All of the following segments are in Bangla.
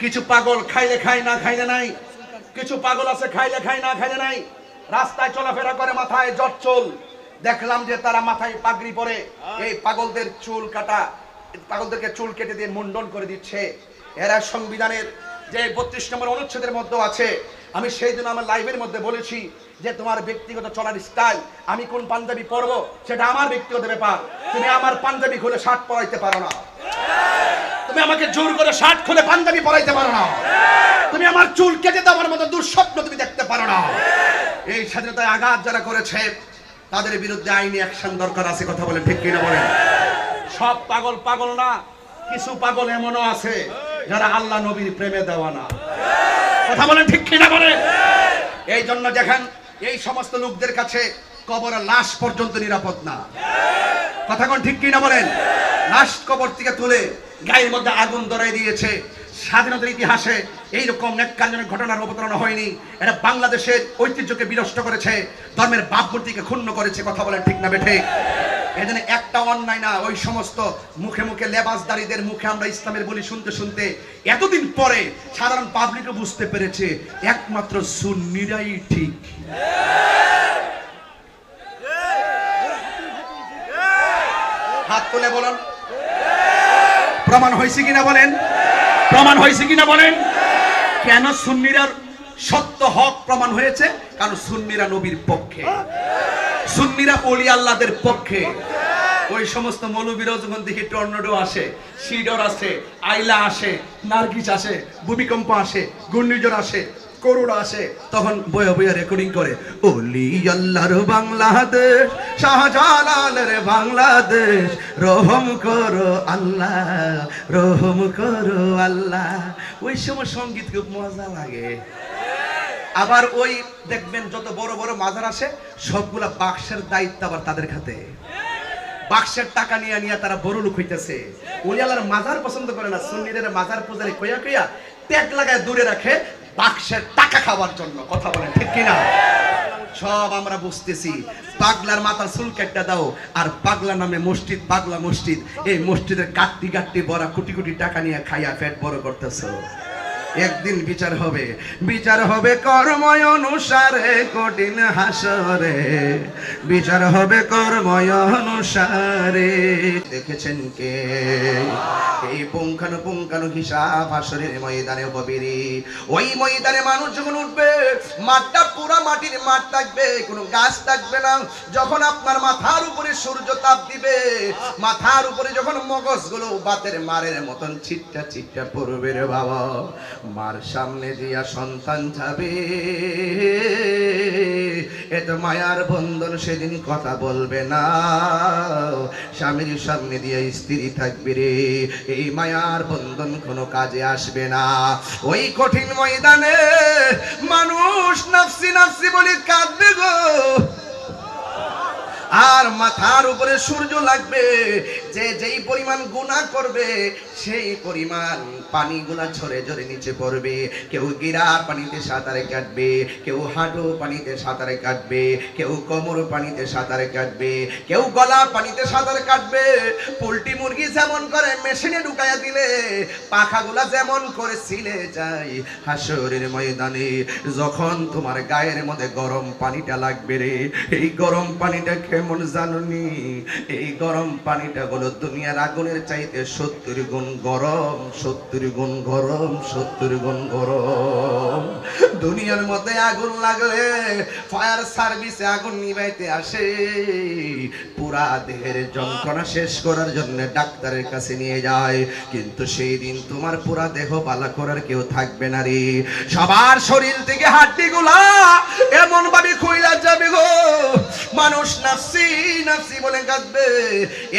কিছু পাগল খাইলে খাই না খাইলে নাই। কিছু পাগল আছে, খাইলে খাই না খাইলে নাই। রাস্তায় চলাফেরা করে, মাথায় জট চুল। দেখলাম যে তারা মাথায় পাগড়ি পরে। এই পাগলদের চুল কাটা, পাগলদেরকে চুল কেটে দিয়ে মুন্ডন করে দিচ্ছে। এরা সংবিধানের যে বত্রিশ নম্বর অনুচ্ছেদের মধ্যে আছে। আমি সেই দিন আমার লাইভের মধ্যে বলেছি যে তোমার ব্যক্তিগত চলার স্টাইল আমি কোন পাঞ্জাবি পরবো, সেটা আমার ব্যক্তিগত ব্যাপার। তুমি আমার পাঞ্জাবি খুলে শার্ট পরাইতে পারো না। আমাকে জোর করে শার্ট খুলে পাঞ্জাবি পরাইতে পারো না। তুমি আমার চুল কেটে দেওয়ার মতো দুঃস্বপ্ন তুমি দেখতে পারো না। এই স্বাধীনতায় আঘাত যারা করেছে, তাদের বিরুদ্ধে আইনি অ্যাকশন দরকার আছে, কথা বলে ঠিক কিনা বলেন? সব পাগল পাগল না, কিছু পাগল এমনও আছে যারা আল্লাহ নবীর প্রেমে দেওয়া না। কথা বলেন, ঠিক কিনা বলেন? এই জন্য দেখেন, এই সমস্ত লোকদের কাছে কবরের লাশ পর্যন্ত নিরাপদ না। কথা কোন, ঠিক কিনা বলেন? লাশ কবর থেকে তুলে গায়ের মধ্যে আগুন ধরাই দিয়েছে। স্বাধীনতার ইতিহাসে এইরকম নেককারজনক ঘটনার অবতারণা হয়নি। এটা বাংলাদেশের ঐতিহ্যকে বিনষ্ট করেছে, ধর্মের ভাবমূর্তিকে ক্ষুণ্ণ করেছে, কথা বলেন ঠিক না বেঠে। এজন্য একটা অন্যায় না, ওই সমস্ত মুখে মুখে লেবাসদারীদের মুখে আমরা ইসলামের বলি শুনতে শুনতে এতদিন পরে সাধারণ পাবলিকও বুঝতে পেরেছে, একমাত্র সুন্নিরাই ঠিক। হাত তুলে বলুন। প্রমাণ হয়েছে কিনা বলেন? প্রমাণ হয়েছে কিনা বলেন? কেন সুন্নিরার সত্য হক প্রমাণ হয়েছে? কারণ সুন্নিরা নবীর পক্ষে। সুন্নিরা অলি আল্লাদের পক্ষে। ওই সমস্ত মৌলবীরাও যখন দেখি টর্নেডো আসে, সিডর আসে, আইলা আসে, নার্গিস আসে, ভূমিকম্প আসে, ঘূর্ণিঝড় আসে করোনা আসে, তখন বয়ে বয়ে রেকর্ডিং করে ওলি আল্লাহর বাংলাদেশ, শাহজালালের বাংলাদেশ, রহম করো আল্লাহ, রহম করো আল্লাহ। ওই সময় সংগীত খুব মজা লাগে। আবার ওই দেখবেন যত বড় বড় মাজার আসে, সবগুলা বাক্সের দায়িত্ব আবার তাদের খাতে। বাক্সের টাকা নিয়ে নিয়ে তারা বড় লোক হইতেছে। উনি আল্লাহর মাজার পছন্দ করে না, সুন্নিদের মাজার পূজারে কইয়া কইয়া ট্যাগ লাগায় দূরে রাখে বাক্সের টাকা খাওয়ার জন্য, কথা বলেন, ঠিক কিনা? সব আমরা বুঝতেছি। পাগলার মাথার চুল কেটে দাও, আর পাগলা নামে মসজিদ, পাগলা মসজিদ। এই মসজিদের কাটতি কাটতি বড়া কোটি কোটি টাকা নিয়ে খাইয়া পেট বড় করতেছো। একদিন বিচার হবে। বিচার হবে কর্ময় অনুসারে, কঠিন হাসরে। বিচার হবে কর্ময় অনুসারে। দেখেছেন কে? এই পুঙ্খানু পুঙ্খানু হিসাব হাসরের ময়দানে ববিরি ওই ময়দানে মানুষ যখন উঠবে, মাঠটা পুরা মাটির মাঠ থাকবে, কোনো গাছ থাকবে না। যখন আপনার মাথার উপরে সূর্য তাপ দিবে, মাথার উপরে যখন মগজগুলো বাতের মারের মতন ছিটটা ছিটটা পড়বে রে বাবা। মার সামনে দিয়া সন্তান যাবে। এত মায়ার বন্ধন সেদিন কথা বলবে না। স্বামীর সামনে দিয়ে স্ত্রী থাকবে রে। এই মায়ার বন্ধন কোনো কাজে আসবে না। ওই কঠিন ময়দানে মানুষ নাফসি নাফসি বলে কাঁদবে গো। আর মাথার উপরে সূর্য লাগবে। যে যেই পরিমাণ গুণা করবে, সেই পরিমাণ পানিগুলা ঝরে ঝরে নিচে পড়বে। কেউ গিরা পানিতে সাঁতারে কাটবে, কেউ হাঁটু পানিতে সাঁতারে কাটবে, কেউ কোমর পানিতে সাঁতারে কাটবে, কেউ গলা পানিতে সাঁতারে কাটবে। পোলট্রি মুরগি যেমন করে মেশিনে ঢুকাইয়া দিলে, পাখাগুলা যেমন করে ছিলে যায় হাসরের ময়দানে। যখন তোমার গায়ের মধ্যে গরম পানিটা লাগবে রে, এই গরম পানিটা কেমন জানুনি, এই গরম পানিটা হলো দুনিয়ার আগুনের চাইতে সত্তর গুণ গরম, সত্তর গুণ গরম, সত্তর গুণ গরম। দুনিয়ার মধ্যে আগুন লাগলে ফায়ার সার্ভিসে আগুন নিবাইতে আসে। পুরা দেহের যন্ত্রণা শেষ করার জন্য ডাক্তারের কাছে নিয়ে যায়। কিন্তু সেই দিন তোমার পুরা দেহ বালা করার কেউ থাকবে না রে। সবার শরীর থেকে হাড্ডি গুলা এমন ভাবে খুইলা যাবে গো। মানুষ নাফসি নাফসি বলে কাঁদবে।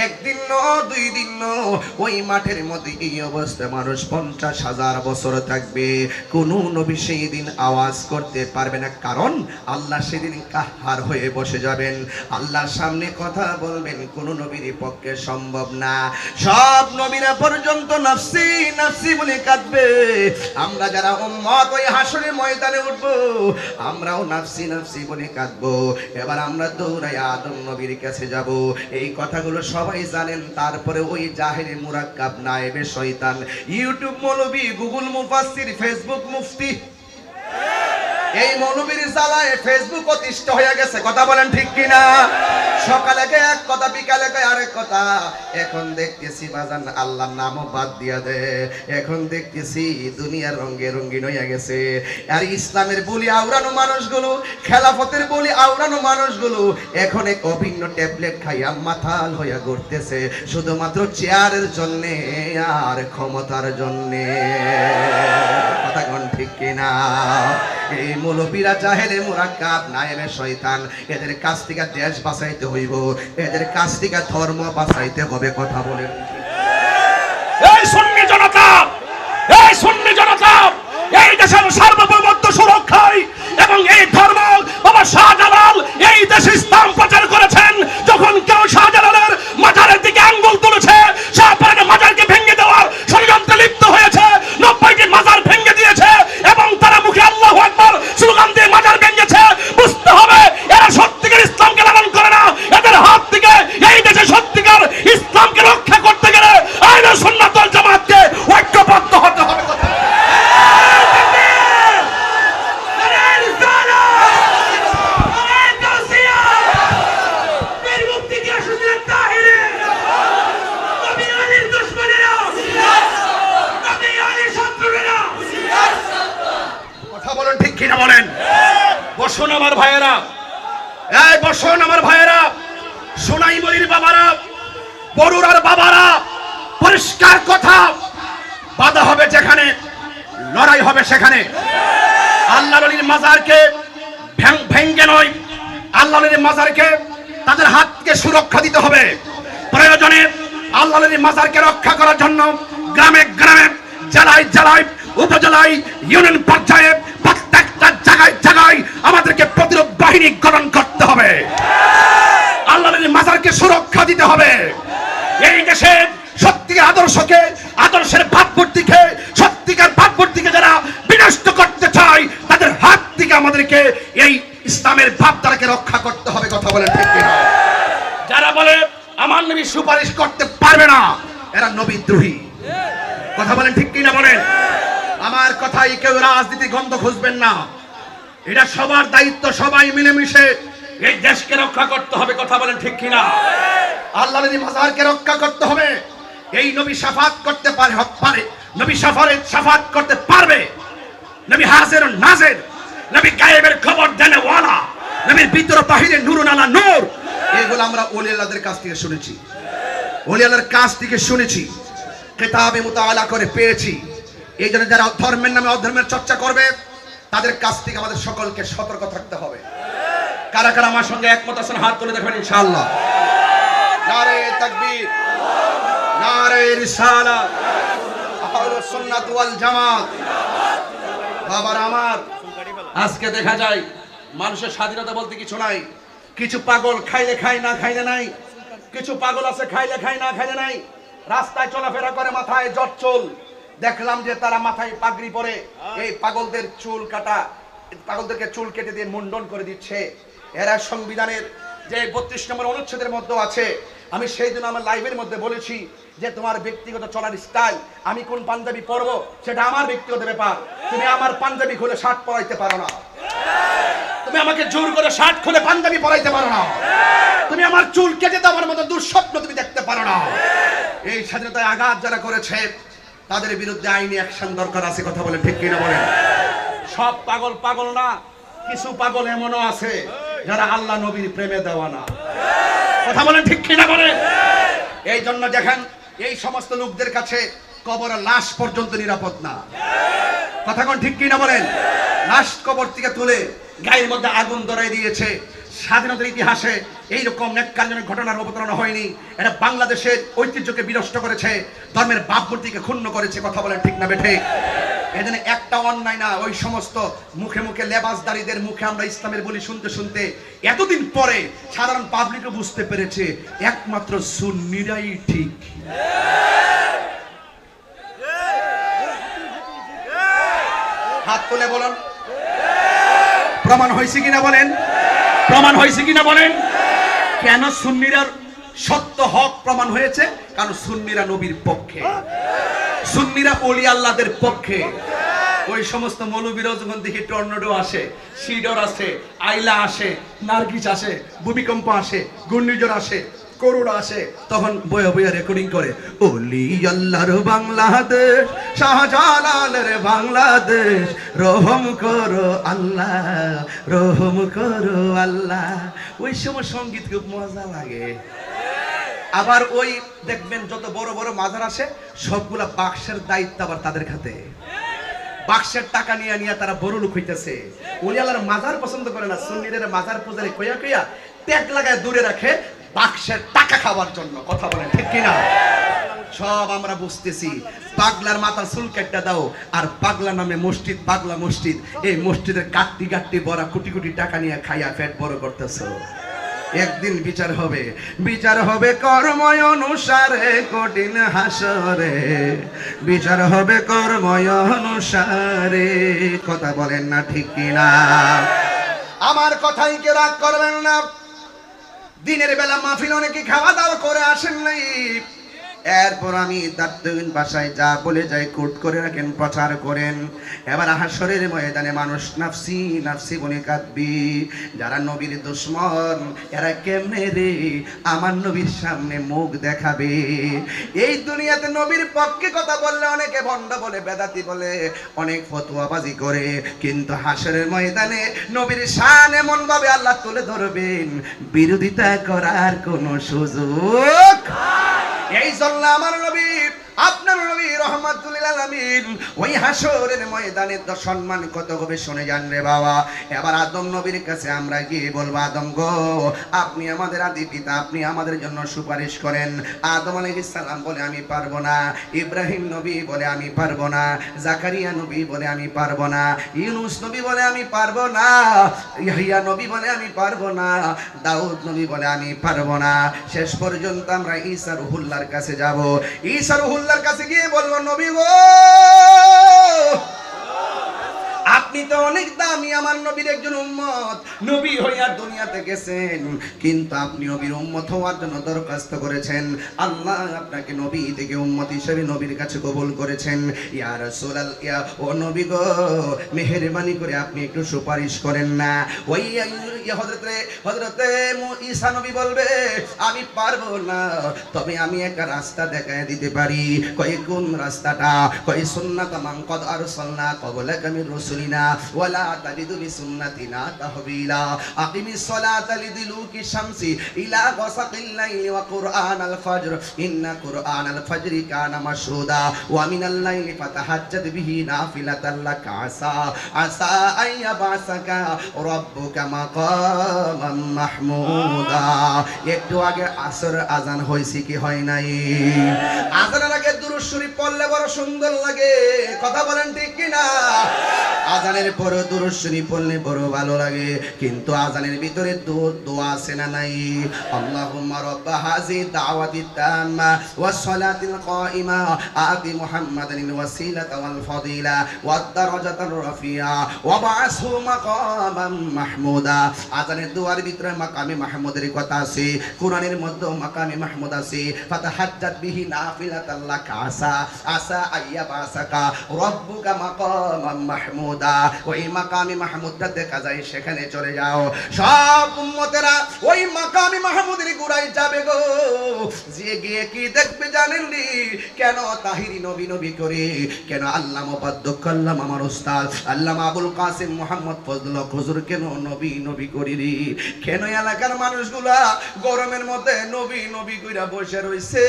একদিন ন, দুই দিন ন, ওই মাঠের মধ্যে এই অবস্থায় মানুষ পঞ্চাশ হাজার বছর থাকবে। কোন নবী সেই দিন আওয়াজ করতে পারবে না। কারণ আল্লাহ সেদিন কাহার হয়ে বসে যাবেন। আল্লাহর সামনে কথা বলবেন, কোন নবীর পক্ষে সম্ভব না। সব নবীরা পর্যন্ত নাফসি নাফসি বলে কাঁদবে। আমরা যারা উম্মত, ওই হাসরের ময়দানে উঠবো, আমরাও নাফসি নাফসি বলে কাঁদবো। এবার আমরা দৌড়াই আদম নবীর কাছে যাব। এই কথাগুলো সবাই জানেন, তারপরে ওই জাহেরে মুরাক্কাব নায়েবে শয়তান। ইউটিউব মৌলবী, গুগল মুফাসসির, ফেসবুক মুফতি। এই মৌলবীর জ্বালায় ফেসবুক অতিষ্ঠ হয়ে গেছে। কথা বলেন ঠিক কিনা? সকালে গে এক কথা, বিকালে গে আরেক কথা। এখন দেখতেছি বাজান, আল্লাহর নামও বাদ দিয়া দে। এখন দেখতেছি দুনিয়ার রঙে রঙিন হয়ে গেছে। আর ইসলামের বলি আওড়ানো মানুষগুলো, খেলাফতের বলি আওড়ানো মানুষগুলো, এখন এক অভিন্ন ট্যাবলেট খাইয়া মাথাল হইয়া ঘুরতেছে শুধুমাত্র চেয়ারের জন্যে আর ক্ষমতার জন্যে। কথা কোন এই মৌলবীরা জাহেলে মুরাক্কাব, নায়েবে শয়তান, এদের কাছ থেকে দেশ বাঁচাইতে হইব, এদের কাছ থেকে ধর্ম বাঁচাইতে হবে কথা বলেন এই সুন্নি জনতা, এই সুন্নি জনতা, এই দেশের সার্বভৌমত্ব সুরক্ষায় এবং এই ধর্ম বাবা শাহজালাল এই দেশে ইসলাম প্রচার করেছেন, যখন কেউ শাহজালালের মাজারের দিকে আঙ্গুল তুলেছে শাহপানের মাজারকে ভেঙে দেওয়ার ষড়যন্ত্রে লিপ্ত হয়েছে নব্বইটি মাজার ভেঙে দিয়েছে এবং তারা মুখে আল্লাহ আকবর স্লোগান দিয়ে মাজার ভেঙেছে বুঝতে হবে এরা সত্যিকার ইসলামকে লালন করে না এদের হাত থেকে এই দেশে সত্যিকার ইসলামকে রক্ষা করতে গেলে আইন সুন্নাতল জামাতকে ঐক্যবদ্ধ হতে হবে কথা বলেন ঠিক কিনা বলেন? বসুন আমার ভাইয়েরা। এই বসুন আমার ভাইয়েরা। সোনাই মরির বাবারা বড়ুরার বাবারা, পরিষ্কার কথা। বাধা হবে যেখানে, লড়াই হবে সেখানে। আল্লাহ আলীর মাজারকে ভেঙ্গে নয়। আল্লাহ আলীর মাজারকে তাদের হাতকে সুরক্ষা দিতে হবে। প্রয়োজনে আল্লাহ আলীর মাজারকে রক্ষা করার জন্য গ্রামে গ্রামে জেলায় জেলায় উপজেলায় ইউনিয়ন পর্যায়ে প্রত্যেকটা জায়গায় জায়গায় আমাদেরকে প্রতিরোধ বাহিনী গঠন করতে হবে। আল্লাহ মাজারকে সুরক্ষা দিতে হবে। এই দেশে সত্যিকার আদর্শকে, আদর্শের ভাবমূর্তিকে, সত্যিকার ভাবমূর্তিকে যারা বিনষ্ট করতে চায়, তাদের হাত থেকে আমাদেরকে এই ইসলামের ভাবধারাকে রক্ষা করতে হবে কথা বলেন ঠিক কিনা। যারা বলে, আমার নবী সুপারিশ করতে পারবে না, এরা নবী দ্রোহী কথা বলেন ঠিক কিনা বলেন। আমার কথাই কেউ রাজনীতি গন্ধ খুঁজবেন না। এটা সবার দায়িত্ব, সবাই মিলেমিশে এই দেশকে রক্ষা করতে হবে, কথা বলেন ঠিক কিনা? আল্লাহ নবী মাজারকে রক্ষা করতে হবে। এই নবী সাফাত করতে পারে পারে। নবী সাফারে সাফাত করতে পারবে। নবী হাজের নাজের। নবী গায়েবের খবর দেনে ওয়ালা। নবীর ভিতর বাহিরে নুরুন আলা নূর। এগুলো আমরা ওলি আল্লাহদের কাছ থেকে শুনেছি। ওলি আল্লাহর কাছ থেকে শুনেছি। কেতাবে মুতাআলা করে পেয়েছি। এই জন্য যারা ধর্মের নামে অধর্মের চর্চা করবে, তাদের কাছ থেকে আমাদের সকলকে সতর্ক থাকতে হবে। কারা কারা আমার সঙ্গে একমত আছেন, হাত তুলে দেখবেন ইনশাআল্লাহ। নারে তাকবীর, নারে রিসালাত আহলুস সুন্নাত ওয়াল জামাত। বাবার আমার, আজকে দেখা যায়, মানুষের স্বাধীনতা বলতে কিছু নাই। কিছু পাগল খাইলে খাই না খাইলে নাই। কিছু পাগল আছে, খাইলে খাই না খাইলে নাই। রাস্তায় চলাফেরা করে, মাথায় জট চুল। দেখলাম যে তারা মাথায় পাগড়ি পরে এই পাগলদের চুল কাটা পাগলদেরকে চুল কেটে দিয়ে মুন্ডন করে দিচ্ছে। এরা সংবিধানের যে বত্রিশ নম্বর অনুচ্ছেদের মধ্যে আছে আমি সেই দিন আমার লাইভের মধ্যে বলেছি যে তোমার ব্যক্তিগত চলার স্টাইল আমি কোন পাঞ্জাবি পরবো সেটা আমার ব্যক্তিগত ব্যাপার। তুমি আমার পাঞ্জাবি খুলে শার্ট পরাইতে পারো না। তুমি আমাকে জোর করে শার্ট খুলে পাঞ্জাবি পরাইতে পারো না। তুমি আমার চুল কেটে দেওয়ার মতো দুঃস্বপ্ন তুমি দেখতে পারো না। এই স্বাধীনতায় আঘাত যারা করেছে তাদের বিরুদ্ধে আইনি অ্যাকশন দরকার আছে, কথা বলে ঠিক কিনা বলেন? সব পাগল পাগল না, কিছু পাগল এমনও আছে যারা আল্লাহ নবীর প্রেমে দেওয়া না। কথা বলেন, ঠিক কিনা বলেন? এই জন্য দেখেন, এই সমস্ত লোকদের কাছে কবর লাশ পর্যন্ত নিরাপদ না। কথা কোন, ঠিক কিনা বলেন? লাশ কবর থেকে তুলে গায়ের মধ্যে আগুন ধরাই দিয়েছে। স্বাধীনতার ইতিহাসে এইরকম নেককারজনক ঘটনার অবতারণা হয়নি। এটা বাংলাদেশের ঐতিহ্যকে বিনষ্ট করেছে, ধর্মের ভাবমূর্তিকে ক্ষুণ্ণ করেছে, কথা বলেন ঠিক না বেঠে। এখানে একটা অন্যায় না, ওই সমস্ত মুখে মুখে লেবাসদারীদের মুখে আমরা ইসলামের বলি শুনতে শুনতে এতদিন পরে সাধারণ পাবলিকও বুঝতে পেরেছে, একমাত্র সুন্নিরাই ঠিক। হাত তুলে বলুন। প্রমাণ হয়েছে কিনা বলেন? প্রমাণ হয়েছে কিনা বলেন? কেন সুন্নিরার সত্য হক প্রমাণ হয়েছে? কারণ সুন্নিরা নবীর পক্ষে। সুন্নিরা অলি আল্লাদের পক্ষে। ওই সমস্ত মৌলবীরাও যখন দেখি টর্নেডো আসে, সিডর আসে, আইলা আসে, নার্গিস আসে, ভূমিকম্প আসে, ঘূর্ণিঝড় আসে করুণ আসে, তখন বয়ে বয়ে রেকর্ডিং করে, ওলি আল্লাহর বাংলাদেশ, শাহজালালের বাংলাদেশ, রহম করো আল্লাহ, রহম করো আল্লাহ। ওই সময় সংগীত খুব মজা লাগে। আবার ওই দেখবেন যত বড় বড় মাজার আসে সবগুলা বাক্সের দায়িত্ব আবার তাদের খাতে। বাক্সের টাকা নিয়ে নিয়ে তারা বড় লোক হইতেছে। উনি আল্লাহর মাজার পছন্দ করে না, সুন্নিদের মাজার পূজারে কইয়া কইয়া ট্যাগ লাগায় দূরে রাখে বাক্সের টাকা খাওয়ার জন্য, কথা বলে ঠিক কিনা? সব আমরা বুঝতেছি। পাগলার মাথার চুল কেটটা দাও, আর পাগলা নামে মসজিদ, পাগলা মসজিদ, এই মসজিদের কাটটি কাটটি বড় কোটি কোটি টাকা নিয়ে খাইয়া পেট বড় করতেছো। একদিন বিচার হবে বিচার হবে কর্ময় অনুসারে, কঠিন হাসরে। বিচার হবে কর্ময় অনুসারে, কথা বলেন না ঠিক কিনা? আমার কথাই কে রাগ করবেন না? দিনের বেলা মাহফিল অনেকে খাওয়া দাওয়া করে আসেন নাই। এরপর আমি দার্তহীন বাসায় যা বলে যাই, কোট করে রাখেন, প্রচার করেন। এবার হাসরের ময়দানে মানুষ নাফসি নাফসি বলে কাঁদবি। যারা নবীর দুশ্মন, এরা কেমনে রে? আমার নবীর সামনে মুখ দেখাবে। এই দুনিয়াতে নবীর পক্ষে কথা বললে অনেকে ভণ্ড বলে, বেদাতি বলে, অনেক ফতুয়াবাজি করে। কিন্তু হাসরের ময়দানে নবীর শান এমন ভাবে আল্লাহ তুলে ধরবেন, বিরোধিতা করার কোনো সুযোগ এই জন্য আমার নবী আপনার নবী রহমাতুল্লিল আপনি আমাদের আদি পিতা, আপনি আমাদের জন্য সুপারিশ করেন। আদম সালাম বলে, আমি পারব না। ইব্রাহিম নবী বলে, আমি পারব না। জাকারিয়া নবী বলে, আমি পারব না। ইউনুস নবী বলে, আমি পারব না। নবী বলে, আমি পারব না। দাউদ নবী বলে, আমি পারব না। শেষ পর্যন্ত আমরা ঈসা রুহুল্লাহর কাছে যাব। ঈসা রুহুল্লাহর কাছে গিয়ে বলব, নবী গো আপনি তো অনেক দামি, আমার নবীর একজন উম্মত। নবী হইয়া দুনিয়াতে গেছেন, কিন্তু আপনি নবীর উম্মত হওয়ার জন্য দরখাস্ত করেছেন। আল্লাহ আপনাকে নবী থেকে উম্মত হিসেবে নবীর কাছে কবুল করেছেন। ইয়া রাসূলাল, ইয়া ও নবী গো, মেহেরবানি করে আপনি একটু সুপারিশ করেন না। ওই হযরতে হযরতে মু- ঈসা বলবে, আমি পারব না। তবে আমি একটা রাস্তা দেখায় দিতে পারি। কই কোন রাস্তাটা? কই সুন্নাত মান কদ আরসালনা ক্বাবলাকা মির রাসূলিনা, ওয়ালা তাজিদু বিসুন্নাতিনা তাহবিলা। আকিমিস সালাতা লিদুলুকি শামসি, ইলা গাসাকিল লাইলি ওয়া কুরআনাল ফাজর। ইন্না কুরআনাল ফাজরি কানা মাশহুদা, ওয়া মিনাল লাইলি ফাতাহাজ্জাদ বিহি নাফিলাতাল লাকা। আসা আসা আইয়াবাসাকা রাব্বুকা মাকামান মাহমুদা। একটু আগে আসর আজান হয়েছে কি হয় নাই? আজানের আগে দুরূদ পড়লে বড় সুন্দর লাগে। কথা বলেন ঠিক কি না আজানের পরে দুরূদ পড়লে বড় ভালো লাগে। কিন্তু আজানের ভিতরে দোয়া আছে না নাই? আল্লাহুম্মা রাব্বা হাযি দাওয়াতি তাম্মা ওয়াস সালাতিল কাইমা আতি মুহাম্মাদানিল ওয়াসিলাতা ওয়াল ফাদিলা ওয়াদ দারাজাতার রাফিয়া ওয়া বা'আসহু মাকামান মাহমুদা। আজানের দোয়ার ভিতরে মাকামে মাহমুদের কথা আছে। কোরআনের মধ্যে মাকামে মাহমুদ আছে। ফাতাহাজ্জাত বিহি নাফিলাতাল লাকা সেখানে চলে যাও। মাকামে মাহমুদের কেন তাহিরি নবী নবী করে? কেন আল্লাহ মোপাধ্যক্ষ আল্লাহ আমার ওস্তাদ? আল্লাহ আবুল কাসিম মোহাম্মদ ফজল হুজুর কেন নবী নবী করি রে? কেন এলাকার মানুষগুলা গরমের মধ্যে নবী নবী কইরা বসে রইছে?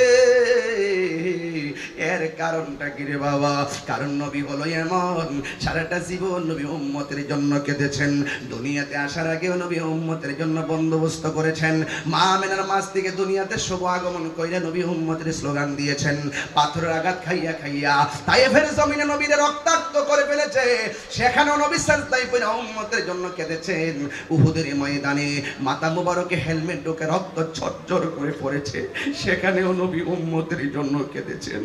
এর কারণটা কি রে বাবা? কারণ নবী হলো এমন, সারাটা জীবন নবী উম্মতের জন্য কেঁদেছেন। দুনিয়াতে আসার আগেও নবী উম্মতের জন্য বন্দোবস্ত করেছেন। মা মেনার মাস থেকে দুনিয়াতে শুভ আগমন কইরা নবী উম্মতের স্লোগান দিয়েছেন। পাথরের আঘাত খাইয়া খাইয়া তাই ফের জমিনে নবীরে রক্তাক্ত করে ফেলেছে। সেখানেও নবী সাজদাই পড়ে উম্মতের জন্য কেঁদেছেন। উহুদের ময়দানে মাতা মুবারকে হেলমেট ঢোকে রক্ত ঝরঝর করে পড়েছে। সেখানেও নবী উম্মতের জন্য কেঁদেছেন।